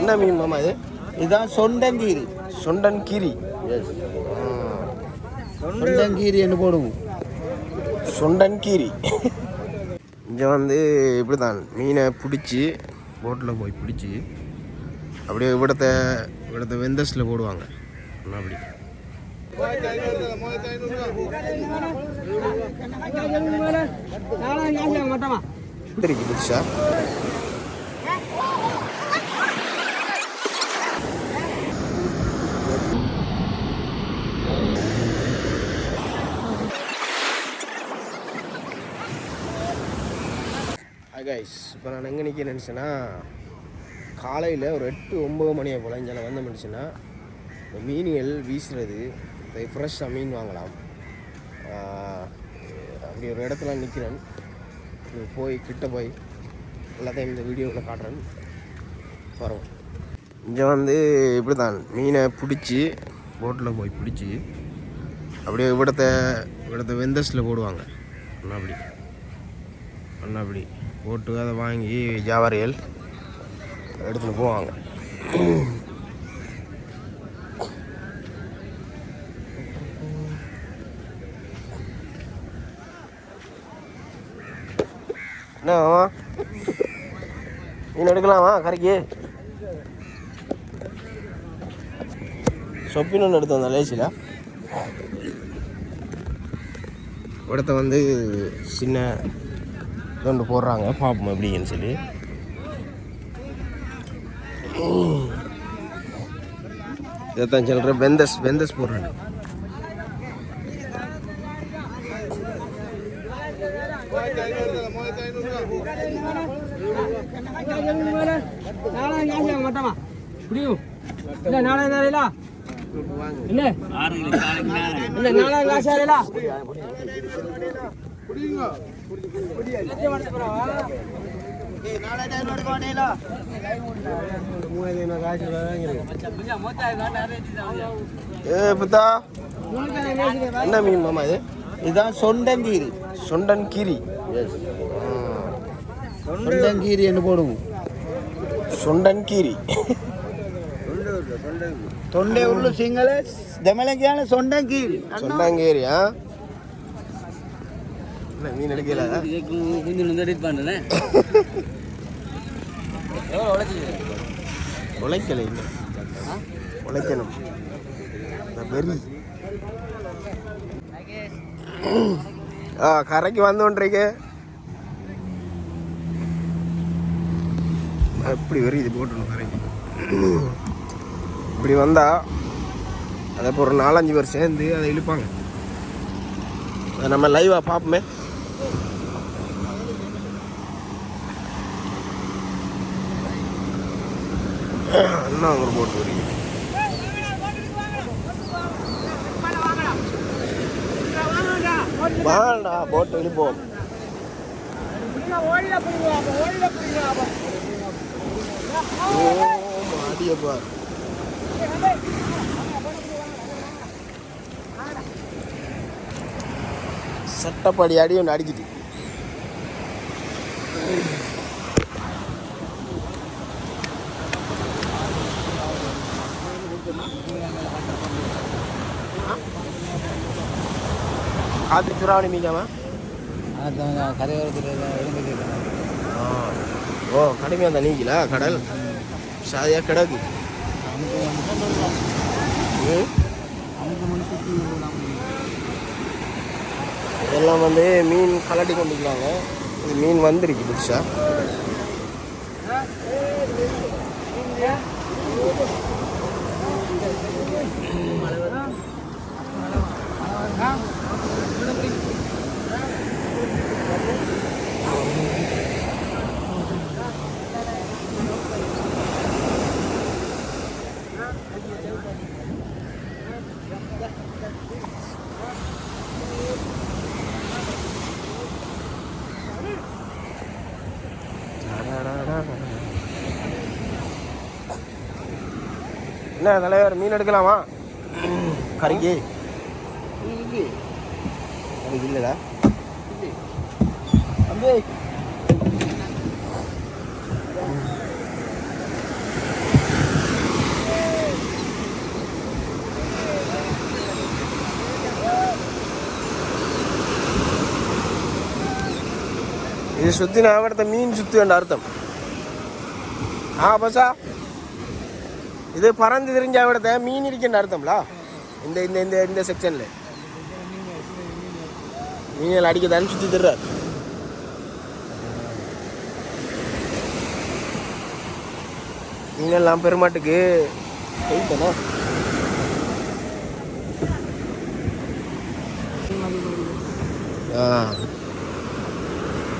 என்ன மீன் மாமா இது? இதுதான் சொண்டங்கீரி. சொண்டன்கீரி. எஸ் சொண்டங்கீரி என்று போடுவோம். சொண்டன்கீரி. இங்கே வந்து இப்படி தான் மீனை பிடிச்சி போட்டில் போய் பிடிச்சி அப்படியே இவிடத்த இவிடத்த வெந்தஸில் போடுவாங்க. அப்படி இருக்கு புதுசா கைஸ் இப்போ நான் எங்கே நிற்க நினச்சேன்னா காலையில் ஒரு எட்டு ஒம்பது மணியை போல் இங்கே வந்து வந்த நினச்சேன்னா மீன்கள் வீசுறது ஃப்ரெஷ்ஷாக மீன் வாங்கலாம். அப்படி ஒரு இடத்துல நிற்கிறேன் போய் கிட்ட போய் எல்லாத்தையும் இந்த வீடியோவில் காட்டுறேன். வரும். இங்கே வந்து இப்படி தான் மீனை பிடிச்சி போட்டில் போய் பிடிச்சி அப்படியே இவிடத்த இவிடத்த வெந்தஸில் போடுவாங்க. அண்ணா அப்படி அண்ணா அப்படி போட்டு அதை வாங்கி வியாபாரிகள் எடுத்துகிட்டு போவாங்க. என்ன மாமா மீன் எடுக்கலாமா கரைக்கு சொப்பின்னு ஒன்று எடுத்து வந்தேன் லேசியில். இடத்த வந்து சின்ன தொண்டு போடுறாங்க. பார்ப்போம் எப்படின்னு சொல்லி. இதைத்தான் சொல்கிறேன் வெந்தஸ் வெந்தஸ் போடுறேன் ஏ புத்தா என்ன மீன் மாமா இது இதுதான் சொண்டங்கீரி சொண்டன்கீரி எஸ் சொண்டங்கீரி என்று போடுவோம் சொண்டன்கீரி ತೊಂಡೆ ಉರುಳು ಸಿಂಗಲ ದೆಮಲಂಗಿಯಾನ ಸೊಂಡಂಕೀರಿ சொண்டங்கீரி ஆ என்ன மீன் எடுக்கல உழைக்கல இல்லை உழைக்கணும் இந்த வெறி ஆ கரைக்கு வந்து கொண்டிருக்க எப்படி வெறி இது போட்டுணும் கரைக்கு இப்படி வந்தா அதை இப்போ ஒரு நாலஞ்சு பேர் சேர்ந்து அதை இழுப்பாங்க. அதை நம்ம லைவாக பார்ப்போமே. என்ன ஒரு போட்டு வரீங்க வாடா போட்டு இழுப்போம். ஓ மாடியப்பா சட்டப்படி அடி ஒன்று அடிச்சிட்டு காத்து சுறாவணி மீக்காம ஓ கடுமையாக தான் நீங்களா? கடல்? சாதியாக கிடக்கு ம் எல்லாம் வந்து மீன் கலட்டி கொண்டுக்கலாங்க இது மீன் வந்துருக்கு புதுசா என்ன தலைவர் மீன் எடுக்கலாமா? கறிக்கு கறிக்கு இல்லைடா. இது சுத்தி நாவடத்த மீன் சுத்தி என்ற அர்த்தம். ஆ பசா. இது பறந்து திரிஞ்ச விடத்த மீன் இருக்கின்ற அர்த்தம்லா? இந்த இந்த இந்த இந்த செக்ஷனில் மீன்கள் அடிக்கதான்னு சுற்றி தர்றார். மீனெல்லாம் பெருமாட்டுக்கு போயிட்டனா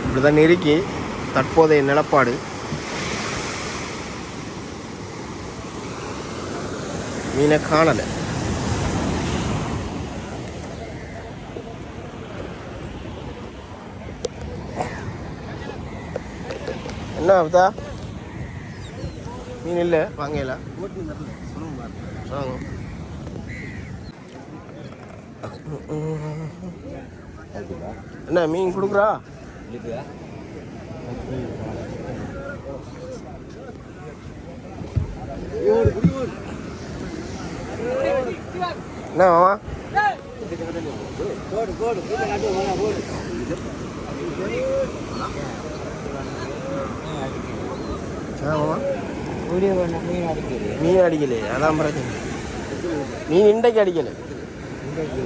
இப்படிதான் இறுக்கி தற்போதைய நிலப்பாடு. மீனை காணலை. என்ன ஆகுதா? மீன் இல்லை? வாங்கல. வாங்க. என்ன மீன் கொடுக்குறா? என்ன மாமா? மீன் அடிக்கல மீன் அதான் பிரச்சனை. மீன் இன்றைக்கு அடிக்கல.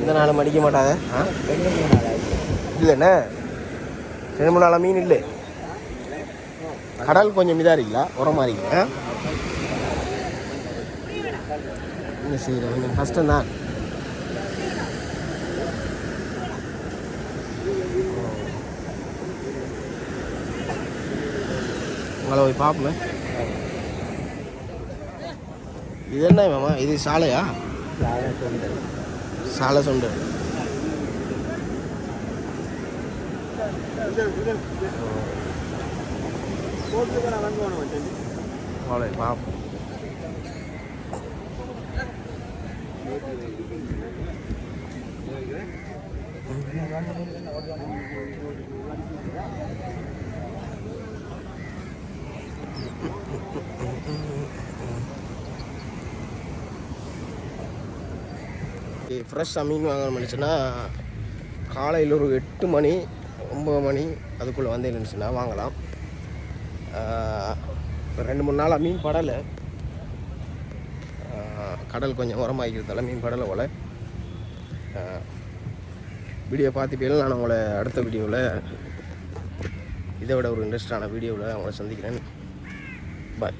இந்த நாளும் அடிக்க மாட்டாங்க. ஆ? ரெண்டு மூணு இல்லைண்ணே ரெண்டு மூணு நாளாக மீன் இல்லை. கடல் கொஞ்சம் இதாக இருக்குல்ல உரமாக மாதிரி ஆ என்ன செய்யறேன் கஷ்டம்தான். உங்களை போய் பார்ப்போமே. இது என்ன மாமா? இது சாலையா? சாலை தொண்டல் சாலை சொண்டு அவ்வளோ பார்ப்போம். ஃப்ரெஷ்ஷாக மீன் வாங்கணும்னு நினச்சுன்னா காலையில் ஒரு எட்டு மணி ஒம்பது மணி அதுக்குள்ளே வந்து இருந்துச்சுன்னா வாங்கலாம். ஆஹ் ரெண்டு மூணு நாளாக மீன் படலை. கடல் கொஞ்சம் உரமாகிக்கிறதால மீன் படலை போல். வீடியோ பார்த்துப்பீங்க நான் உங்களை அடுத்த வீடியோவில் இதை விட ஒரு இன்ட்ரெஸ்டான வீடியோவில் உங்களை சந்திக்கிறேன். பாய்